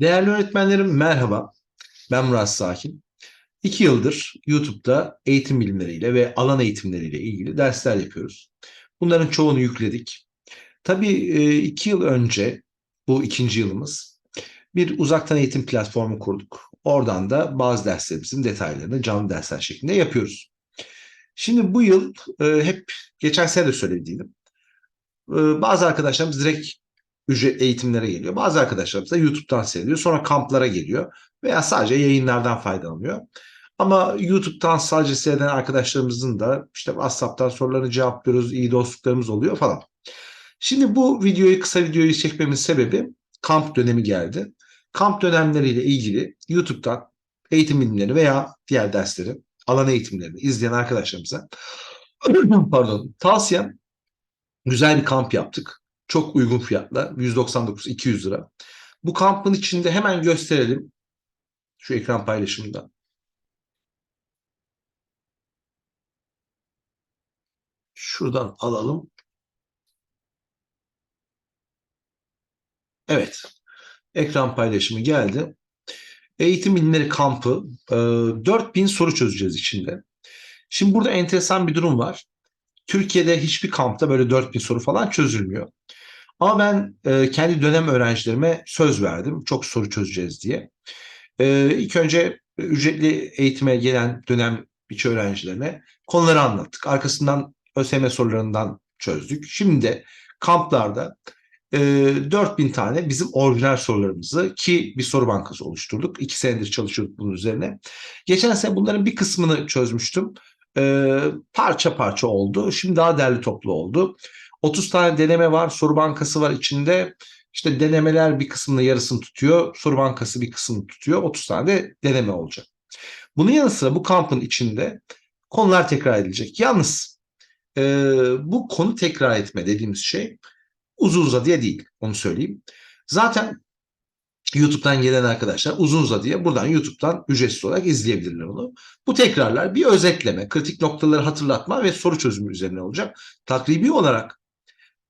Değerli öğretmenlerim merhaba. Ben Murat Sakin. İki yıldır YouTube'da eğitim bilimleriyle ve alan eğitimleriyle ilgili dersler yapıyoruz. Bunların çoğunu yükledik. Tabii e, iki yıl önce, bu ikinci yılımız, bir uzaktan eğitim platformu kurduk. Oradan da bazı derslerimizin detaylarını canlı dersler şeklinde yapıyoruz. Şimdi bu yıl e, hep geçen sene de söylediydim. E, bazı arkadaşlarımız direkt ücret eğitimlere geliyor. Bazı arkadaşlarımız da YouTube'dan seyrediyor. Sonra kamplara geliyor veya sadece yayınlardan faydalanıyor. Ama YouTube'dan sadece seyreden arkadaşlarımızın da işte WhatsApp'tan sorularını cevaplıyoruz, iyi dostluklarımız oluyor falan. Şimdi bu videoyu, kısa videoyu çekmemin sebebi kamp dönemi geldi. Kamp dönemleriyle ilgili YouTube'dan eğitim bilimleri veya diğer dersleri, alan eğitimlerini izleyen arkadaşlarımıza pardon, tavsiyem güzel bir kamp yaptık. Çok uygun fiyatla 199-200 lira. Bu kampın içinde hemen gösterelim şu ekran paylaşımında. Şuradan alalım. Evet. Ekran paylaşımı geldi. Eğitim bilimleri kampı. E, 4000 soru çözeceğiz içinde. Şimdi burada enteresan bir durum var. Türkiye'de hiçbir kampta böyle 4000 soru falan çözülmüyor. Ama ben e, kendi dönem öğrencilerime söz verdim. Çok soru çözeceğiz diye. E, ilk önce ücretli eğitime gelen dönem içi öğrencilerine konuları anlattık. Arkasından ÖSYM sorularından çözdük. Şimdi de kamplarda e, 4000 tane bizim orijinal sorularımızı ki bir soru bankası oluşturduk. İki senedir çalışıyorduk bunun üzerine. Geçen sene bunların bir kısmını çözmüştüm. E, parça parça oldu. Şimdi daha derli toplu oldu. 30 tane deneme var, soru bankası var içinde. İşte denemeler bir kısmını yarısını tutuyor, soru bankası bir kısmını tutuyor. 30 tane de deneme olacak. Bunun yanı sıra bu kampın içinde konular tekrar edilecek. Yalnız e, bu konu tekrar etme dediğimiz şey uzun uzadıya değil, onu söyleyeyim. Zaten YouTube'dan gelen arkadaşlar uzun uzadıya buradan YouTube'dan ücretsiz olarak izleyebilirler onu. Bu tekrarlar bir özetleme, kritik noktaları hatırlatma ve soru çözümü üzerine olacak. Takribi olarak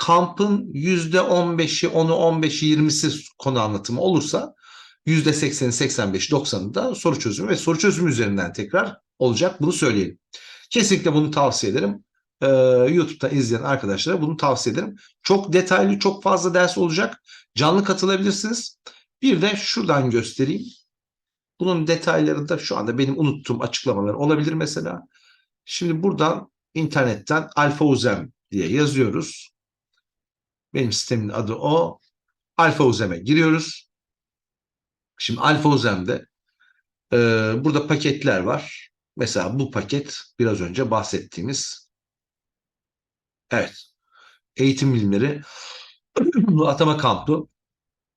kampın %15'i, 10'u, 15'i, 20'si konu anlatımı olursa %80'i, 85'i, 90'ı da soru çözümü ve soru çözümü üzerinden tekrar olacak. Bunu söyleyelim. Kesinlikle bunu tavsiye ederim. Ee, YouTube'da izleyen arkadaşlara bunu tavsiye ederim. Çok detaylı, çok fazla ders olacak. Canlı katılabilirsiniz. Bir de şuradan göstereyim. Bunun detaylarında şu anda benim unuttuğum açıklamalar olabilir mesela. Şimdi buradan internetten Alfa Uzem diye yazıyoruz. Benim sistemin adı o. Alfa Uzem'e giriyoruz. Şimdi Alfa Uzem'de e, burada paketler var. Mesela bu paket biraz önce bahsettiğimiz evet eğitim bilimleri atama kampı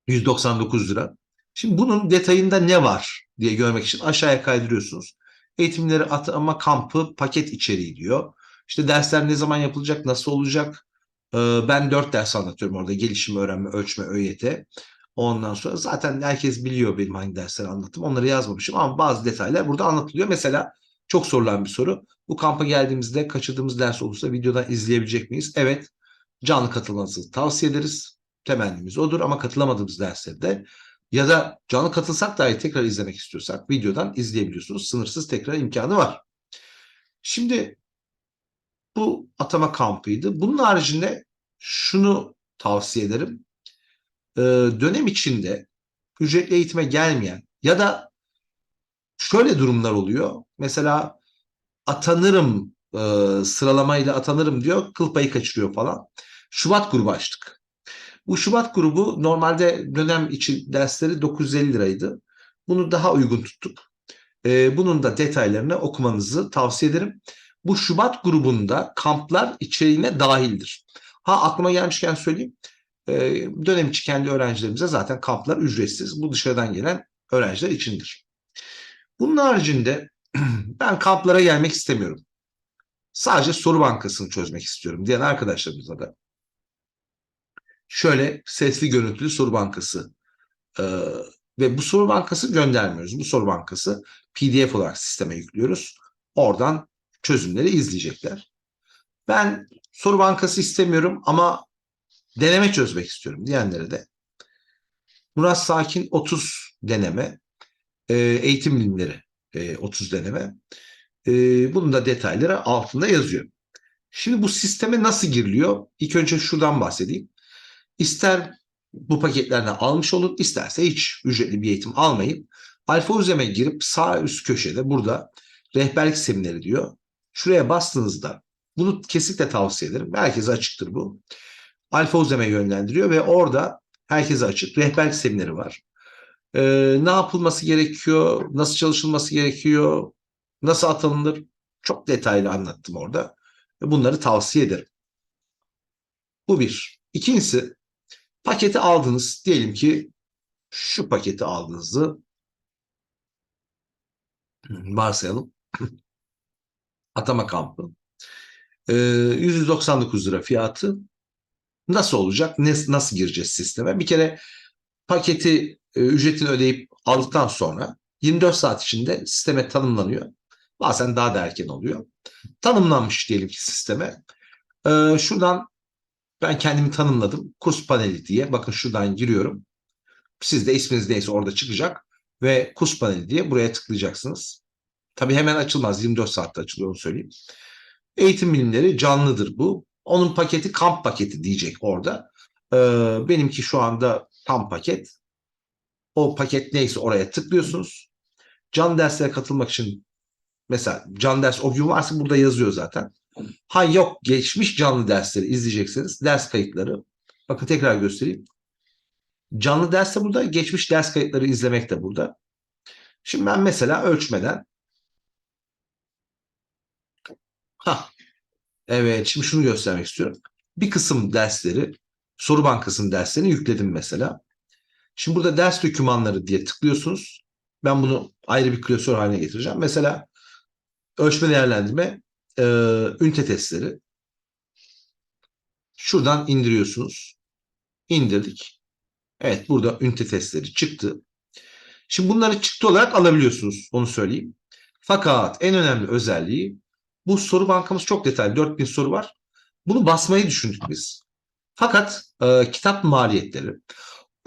199 lira. Şimdi bunun detayında ne var diye görmek için aşağıya kaydırıyorsunuz. Eğitimleri atama kampı paket içeriği diyor. İşte dersler ne zaman yapılacak, nasıl olacak, ben dört ders anlatıyorum orada. Gelişim, öğrenme, ölçme, ÖYT. Ondan sonra zaten herkes biliyor benim hangi dersleri anlattım. Onları yazmamışım ama bazı detaylar burada anlatılıyor. Mesela çok sorulan bir soru. Bu kampa geldiğimizde kaçırdığımız ders olursa videodan izleyebilecek miyiz? Evet. Canlı katılmanızı tavsiye ederiz. Temennimiz odur ama katılamadığımız derslerde ya da canlı katılsak dahi tekrar izlemek istiyorsak videodan izleyebiliyorsunuz. Sınırsız tekrar imkanı var. Şimdi bu atama kampıydı. Bunun haricinde şunu tavsiye ederim. Ee, dönem içinde ücretli eğitime gelmeyen ya da şöyle durumlar oluyor. Mesela atanırım e, sıralamayla atanırım diyor. Kıl payı kaçırıyor falan. Şubat grubu açtık. Bu Şubat grubu normalde dönem içi dersleri 950 liraydı. Bunu daha uygun tuttuk. Ee, bunun da detaylarını okumanızı tavsiye ederim bu Şubat grubunda kamplar içeriğine dahildir. Ha aklıma gelmişken söyleyeyim. E, dönem içi kendi öğrencilerimize zaten kamplar ücretsiz. Bu dışarıdan gelen öğrenciler içindir. Bunun haricinde ben kamplara gelmek istemiyorum. Sadece soru bankasını çözmek istiyorum diyen arkadaşlarımıza da şöyle sesli görüntülü soru bankası e, ve bu soru bankası göndermiyoruz. Bu soru bankası PDF olarak sisteme yüklüyoruz. Oradan çözümleri izleyecekler. Ben soru bankası istemiyorum ama deneme çözmek istiyorum diyenlere de Murat Sakin 30 deneme. E, eğitim bilimleri e, 30 deneme. E, bunun da detayları altında yazıyor. Şimdi bu sisteme nasıl giriliyor? İlk önce şuradan bahsedeyim. İster bu paketlerden almış olun, isterse hiç ücretli bir eğitim almayın. Alfa Uzem'e girip sağ üst köşede burada rehberlik semineri diyor. Şuraya bastığınızda bunu kesinlikle tavsiye ederim. Herkese açıktır bu. Alfa Uzem'e yönlendiriyor ve orada herkese açık rehberlik semineri var. Ee, ne yapılması gerekiyor, nasıl çalışılması gerekiyor, nasıl atılınır çok detaylı anlattım orada. Bunları tavsiye ederim. Bu bir. İkincisi paketi aldınız. Diyelim ki şu paketi aldığınızı varsayalım. Atama kampı. Ee, 199 lira fiyatı. Nasıl olacak? Nasıl gireceğiz sisteme? Bir kere paketi e, ücretini ödeyip aldıktan sonra 24 saat içinde sisteme tanımlanıyor. Bazen daha da erken oluyor. Tanımlanmış diyelim ki sisteme. Ee, şuradan ben kendimi tanımladım. Kurs paneli diye. Bakın şuradan giriyorum. Siz de isminiz neyse orada çıkacak. Ve kurs paneli diye buraya tıklayacaksınız. Tabii hemen açılmaz. 24 saatte açılıyor onu söyleyeyim. Eğitim bilimleri canlıdır bu. Onun paketi kamp paketi diyecek orada. Ee, benimki şu anda tam paket. O paket neyse oraya tıklıyorsunuz. Can derslere katılmak için mesela can ders o gün varsa burada yazıyor zaten. Ha yok geçmiş canlı dersleri izleyeceksiniz. Ders kayıtları. Bakın tekrar göstereyim. Canlı ders de burada. Geçmiş ders kayıtları izlemek de burada. Şimdi ben mesela ölçmeden ha evet şimdi şunu göstermek istiyorum. Bir kısım dersleri soru bankasının derslerini yükledim mesela. Şimdi burada ders dokümanları diye tıklıyorsunuz. Ben bunu ayrı bir klasör haline getireceğim. Mesela ölçme değerlendirme e, ünite testleri. Şuradan indiriyorsunuz. İndirdik. Evet burada ünite testleri çıktı. Şimdi bunları çıktı olarak alabiliyorsunuz. Onu söyleyeyim. Fakat en önemli özelliği bu soru bankamız çok detaylı. 4000 soru var. Bunu basmayı düşündük biz. Fakat e, kitap maliyetleri,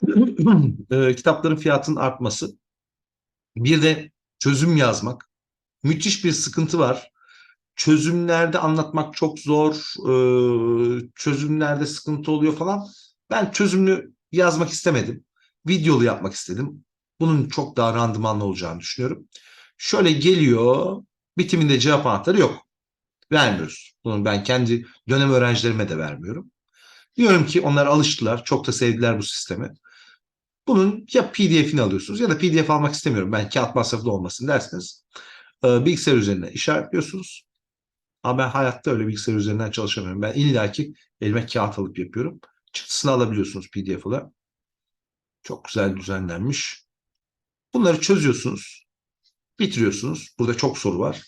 e, kitapların fiyatının artması, bir de çözüm yazmak, müthiş bir sıkıntı var. Çözümlerde anlatmak çok zor, e, çözümlerde sıkıntı oluyor falan. Ben çözümlü yazmak istemedim. Videolu yapmak istedim. Bunun çok daha randımanlı olacağını düşünüyorum. Şöyle geliyor, bitiminde cevap anahtarı yok. Vermiyoruz. Bunu ben kendi dönem öğrencilerime de vermiyorum. Diyorum ki onlar alıştılar, çok da sevdiler bu sistemi. Bunun ya PDF'ini alıyorsunuz ya da PDF almak istemiyorum. Ben kağıt masrafı olmasın derseniz e, bilgisayar üzerine işaretliyorsunuz. Ama ben hayatta öyle bilgisayar üzerinden çalışamıyorum. Ben illaki elime kağıt alıp yapıyorum. Çıktısını alabiliyorsunuz PDF olarak. Çok güzel düzenlenmiş. Bunları çözüyorsunuz. Bitiriyorsunuz. Burada çok soru var.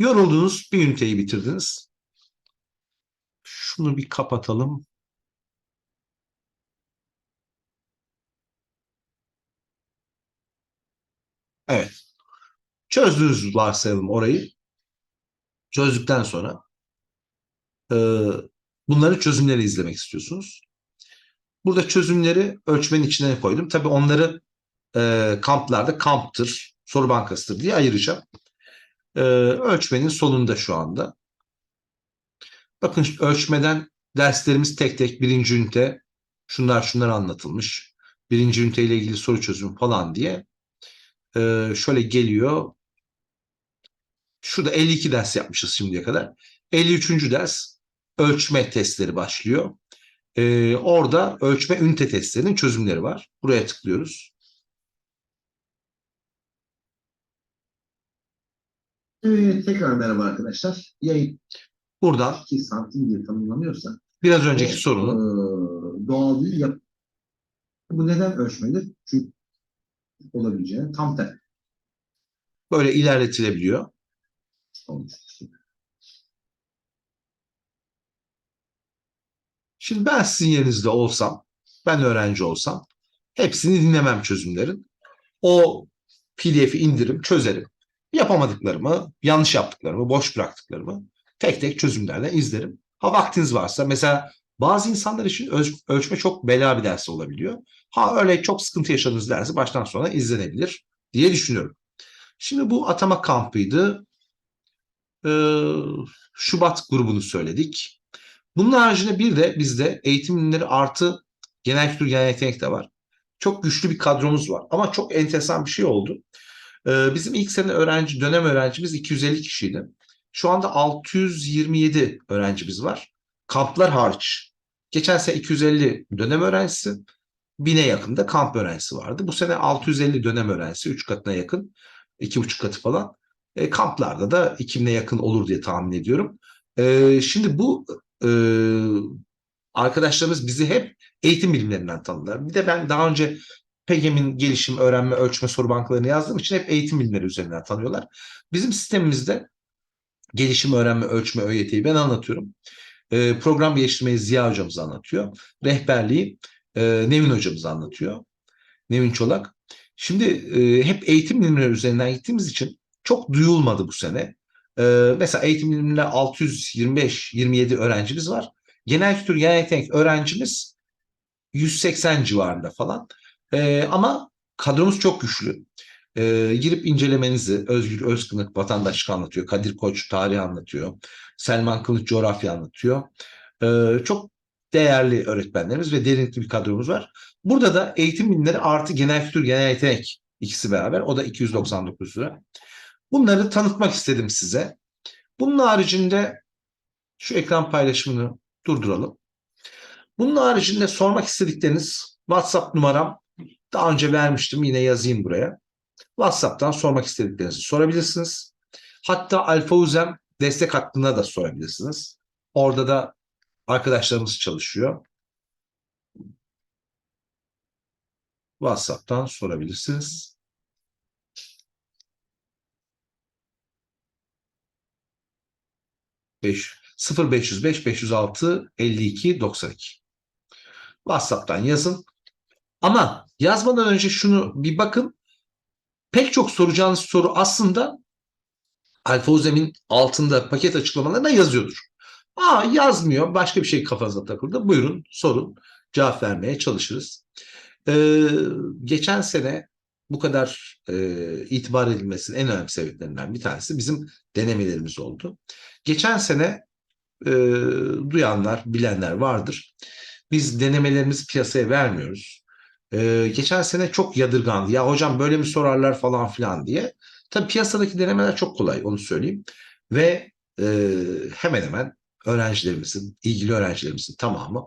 Yoruldunuz. Bir üniteyi bitirdiniz. Şunu bir kapatalım. Evet. Çözdünüz varsayalım orayı. Çözdükten sonra e, bunları çözümleri izlemek istiyorsunuz. Burada çözümleri ölçmenin içine koydum. Tabii onları e, kamplarda kamptır, soru bankasıdır diye ayıracağım. E, ölçmenin sonunda şu anda. Bakın ölçmeden derslerimiz tek tek birinci ünite şunlar şunlar anlatılmış. Birinci ünite ile ilgili soru çözümü falan diye e, şöyle geliyor. Şurada 52 ders yapmışız şimdiye kadar. 53. ders ölçme testleri başlıyor. Ee, orada ölçme ünite testlerinin çözümleri var. Buraya tıklıyoruz. Evet, tekrar merhaba arkadaşlar. Yayın Buradan 2 santim diye tanımlanıyorsa biraz önceki o, sorunun e, doğal değil yap. Bu neden ölçmedir? Çünkü olabileceğini tam tersi böyle ilerletilebiliyor. Şimdi ben sizin yerinizde olsam, ben öğrenci olsam hepsini dinlemem çözümlerin. O PDF'i indiririm, çözerim. Yapamadıklarımı, yanlış yaptıklarımı, boş bıraktıklarımı tek tek çözümlerle izlerim. Ha vaktiniz varsa mesela Bazı insanlar için öz- ölçme çok bela bir ders olabiliyor. Ha öyle çok sıkıntı yaşadığınız dersi baştan sona izlenebilir diye düşünüyorum. Şimdi bu atama kampıydı. Ee, Şubat grubunu söyledik. Bunun haricinde bir de bizde eğitim ürünleri artı genel kültür genel yetenek de var. Çok güçlü bir kadromuz var. Ama çok enteresan bir şey oldu. Ee, bizim ilk sene öğrenci, dönem öğrencimiz 250 kişiydi. Şu anda 627 öğrencimiz var. Kamplar hariç. Geçen sene 250 dönem öğrencisi, 1000'e yakın da kamp öğrencisi vardı. Bu sene 650 dönem öğrencisi, 3 katına yakın, 2,5 katı falan. E, kamplarda da 2000'e yakın olur diye tahmin ediyorum. E, şimdi bu e, arkadaşlarımız bizi hep eğitim bilimlerinden tanıdılar. Bir de ben daha önce PEGEM'in gelişim, öğrenme, ölçme soru bankalarını yazdığım için hep eğitim bilimleri üzerinden tanıyorlar. Bizim sistemimizde gelişim, öğrenme, ölçme, ÖYT'yi ben anlatıyorum. E, program geliştirmeyi Ziya hocamız anlatıyor. Rehberliği e, Nevin hocamız anlatıyor. Nevin Çolak. Şimdi e, hep eğitim bilimleri üzerinden gittiğimiz için çok duyulmadı bu sene. E, mesela eğitim bilimlerinde 625-27 öğrencimiz var. Genel kültür, genel yetenek öğrencimiz 180 civarında falan. E, ama kadromuz çok güçlü. E, girip incelemenizi Özgür Özkınık vatandaşlık anlatıyor. Kadir Koç tarih anlatıyor. Selman Kılıç coğrafya anlatıyor. E, çok değerli öğretmenlerimiz ve derinlikli bir kadromuz var. Burada da eğitim bilimleri artı genel kültür, genel yetenek ikisi beraber. O da 299 lira. Bunları tanıtmak istedim size. Bunun haricinde şu ekran paylaşımını durduralım. Bunun haricinde sormak istedikleriniz WhatsApp numaram daha önce vermiştim. Yine yazayım buraya. WhatsApp'tan sormak istediklerinizi sorabilirsiniz. Hatta Alfa Uzem destek hattına da sorabilirsiniz. Orada da arkadaşlarımız çalışıyor. WhatsApp'tan sorabilirsiniz. Beş- 0505 506 52 92. WhatsApp'tan yazın. Ama yazmadan önce şunu bir bakın. Pek çok soracağınız soru aslında Alfa Uzem'in altında paket açıklamalarında yazıyordur. Aa yazmıyor. Başka bir şey kafanıza takıldı. Buyurun sorun. Cevap vermeye çalışırız. Ee, geçen sene bu kadar e, itibar edilmesinin en önemli sebeplerinden bir tanesi bizim denemelerimiz oldu. Geçen sene e, duyanlar, bilenler vardır. Biz denemelerimizi piyasaya vermiyoruz. E, geçen sene çok yadırgandı. Ya hocam böyle mi sorarlar falan filan diye. Tabii piyasadaki denemeler çok kolay onu söyleyeyim. Ve e, hemen hemen öğrencilerimizin, ilgili öğrencilerimizin tamamı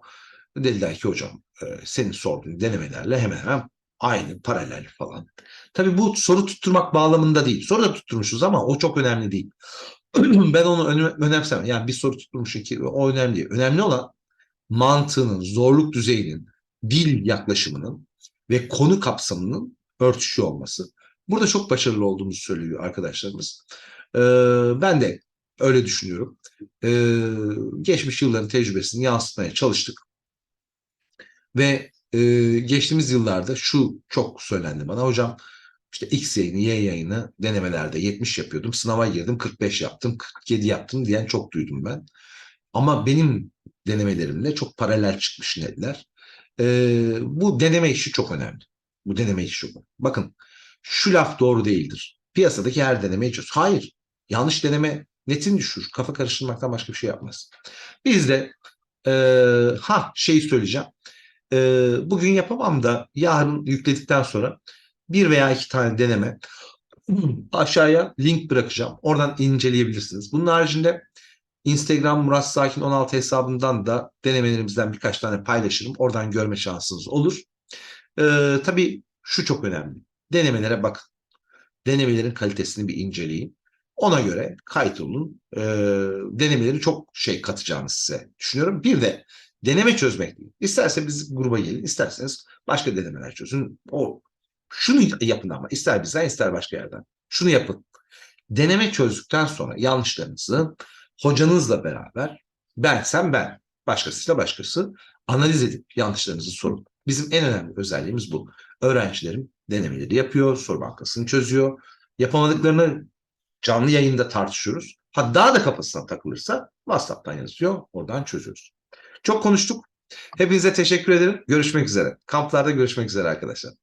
dediler ki hocam e, senin sorduğun denemelerle hemen hemen aynı, paralel falan. Tabii bu soru tutturmak bağlamında değil. Soru da tutturmuşuz ama o çok önemli değil. ben onu önem- önemsemem. Yani bir soru tutturmuşum ki o önemli değil. Önemli olan mantığının, zorluk düzeyinin, dil yaklaşımının ve konu kapsamının örtüşüyor olması. Burada çok başarılı olduğumuzu söylüyor arkadaşlarımız. Ee, ben de öyle düşünüyorum. Ee, geçmiş yılların tecrübesini yansıtmaya çalıştık. Ve e, geçtiğimiz yıllarda şu çok söylendi bana. Hocam işte X yayını, Y yayını denemelerde 70 yapıyordum. Sınava girdim 45 yaptım, 47 yaptım diyen çok duydum ben. Ama benim denemelerimle çok paralel çıkmış netler. Ee, bu deneme işi çok önemli. Bu deneme işi çok önemli. Bakın şu laf doğru değildir. Piyasadaki her denemeyi çöz. Hayır. Yanlış deneme netin düşür. Kafa karıştırmaktan başka bir şey yapmaz. Biz de e, ha şeyi söyleyeceğim. E, bugün yapamam da yarın yükledikten sonra bir veya iki tane deneme aşağıya link bırakacağım. Oradan inceleyebilirsiniz. Bunun haricinde Instagram Murat Sakin 16 hesabından da denemelerimizden birkaç tane paylaşırım. Oradan görme şansınız olur. Ee, tabii şu çok önemli. Denemelere bakın. Denemelerin kalitesini bir inceleyin. Ona göre kayıt olun. Ee, denemeleri çok şey katacağını size düşünüyorum. Bir de deneme çözmek değil. İsterse biz gruba gelin, isterseniz başka denemeler çözün. O şunu yapın ama ister bizden ister başka yerden. Şunu yapın. Deneme çözdükten sonra yanlışlarınızı hocanızla beraber ben sen ben başkasıyla başkası analiz edip yanlışlarınızı sorun. Bizim en önemli özelliğimiz bu. Öğrencilerim denemeleri yapıyor, soru bankasını çözüyor. Yapamadıklarını canlı yayında tartışıyoruz. Ha daha da kafasına takılırsa WhatsApp'tan yazıyor, oradan çözüyoruz. Çok konuştuk. Hepinize teşekkür ederim. Görüşmek üzere. Kamplarda görüşmek üzere arkadaşlar.